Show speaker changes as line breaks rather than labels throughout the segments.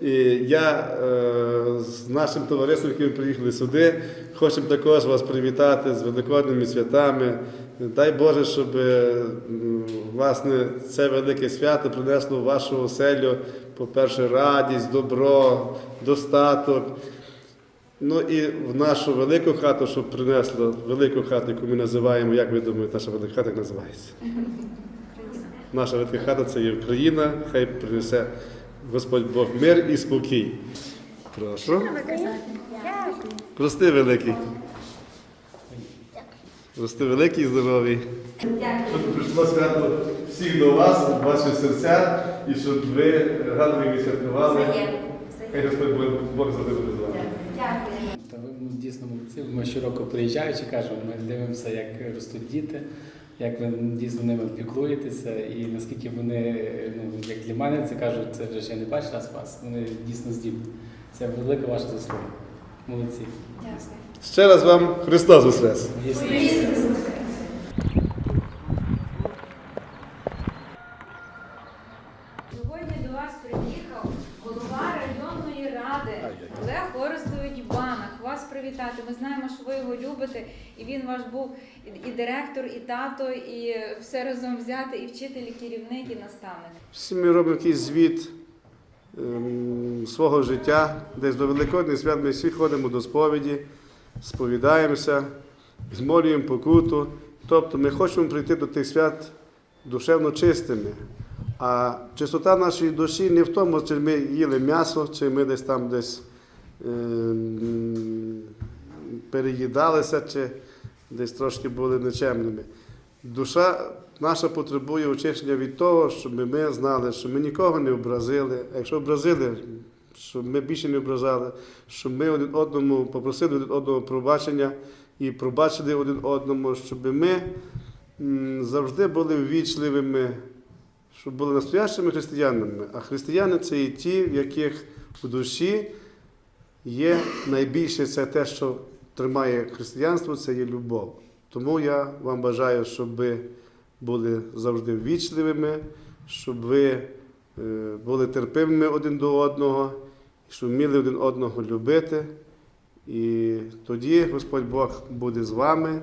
я е, з нашим товариством, яким ми приїхали сюди, хочемо також вас привітати з великодними святами. Дай Боже, щоб е, власне це велике свято принесло в вашу оселю, по-перше, радість, добро, достаток. Ну і в нашу велику хату, щоб принесло велику хату, яку ми називаємо, як ви думаєте, наша велика хата як називається? Наша велика хата це є Україна, хай принесе Господь Бог мир і спокій. Прошу. Рости великий. Рости великий і здоровий. Щоб прийшло свято всіх до вас, в ваші серця, і щоб ви радо їх святкували. Хай Господь Бог, Бог завжди буде з вами.
Та ви ну, дійсно молодці. Ми щороку приїжджаючи, кажемо, ми дивимося, як ростуть діти, як ви дійсно ними піклуєтеся, і наскільки вони, ну як для мене це кажуть, це вже я не перший раз вас. Вони дійсно здібні. Це велика ваша заслуга. Молодці.
Ще раз вам Христос Воскрес!
Сьогодні до вас приїхав голова районної ради Олег. Вас привітати. Ми знаємо, що ви його любите, і він ваш був і- директор, і тато, і все разом взяти, і вчитель, і керівник, і наставник.
Всі ми робимо якийсь звіт ем, свого життя. Десь до Великодних свят ми всі ходимо до сповіді, сповідаємося, змолюємо покуту. Тобто ми хочемо прийти до тих свят душевно чистими. А чистота нашої душі не в тому, чи ми їли м'ясо, чи ми десь там десь переїдалися, чи десь трошки були нечемними. Душа наша потребує очищення від того, щоб ми знали, що ми нікого не образили. Якщо образили, щоб ми більше не ображали, щоб ми один одному попросили один одного пробачення і пробачили один одному, щоб ми завжди були ввічливими, щоб були настоящими християнами. А християни це і ті, в яких в душі є найбільше це те, що тримає християнство, це є любов. Тому я вам бажаю, щоб ви були завжди ввічливими, щоб ви е, були терпимими один до одного, щоб вміли один одного любити. І тоді Господь Бог буде з вами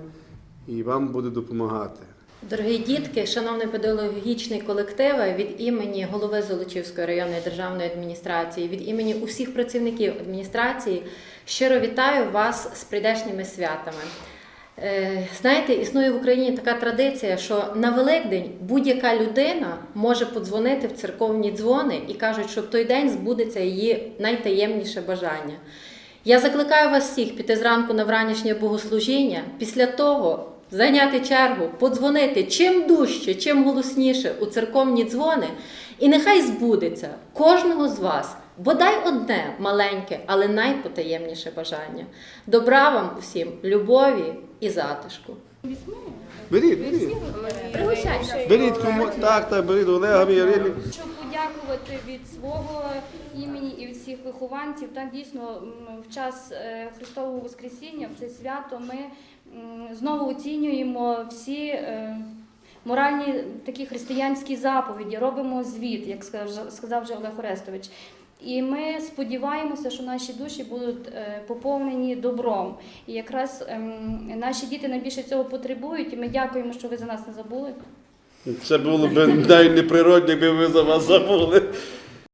і вам буде допомагати.
Дорогі дітки, шановний педагогічний колективи, від імені голови Золочівської районної державної адміністрації, від імені усіх працівників адміністрації щиро вітаю вас з прийдешніми святами. Е, Знаєте, існує в Україні така традиція, що на Великдень будь-яка людина може подзвонити в церковні дзвони і кажуть, що в той день збудеться її найтаємніше бажання. Я закликаю вас всіх піти зранку на вранішнє богослужіння, після того зайняти чергу, подзвонити чим дужче, чим голосніше у церковні дзвони, і нехай збудеться кожного з вас бодай одне маленьке, але найпотаємніше бажання. Добра вам усім, любові і затишку.
Беріть, беріть. Беріть кому так, так, беріть Олегові,
подякувати від свого імені і від всіх вихованців, так дійсно в час е, Христового Воскресіння, в це свято, ми знову оцінюємо всі е, моральні такі християнські заповіді, робимо звіт, як сказав, вже Олег Орестович. І ми сподіваємося, що наші душі будуть е, поповнені добром. І якраз ем, наші діти найбільше цього потребують, і ми дякуємо, що ви за нас не забули.
Це було б навіть неприродно, якби ми за вас забули.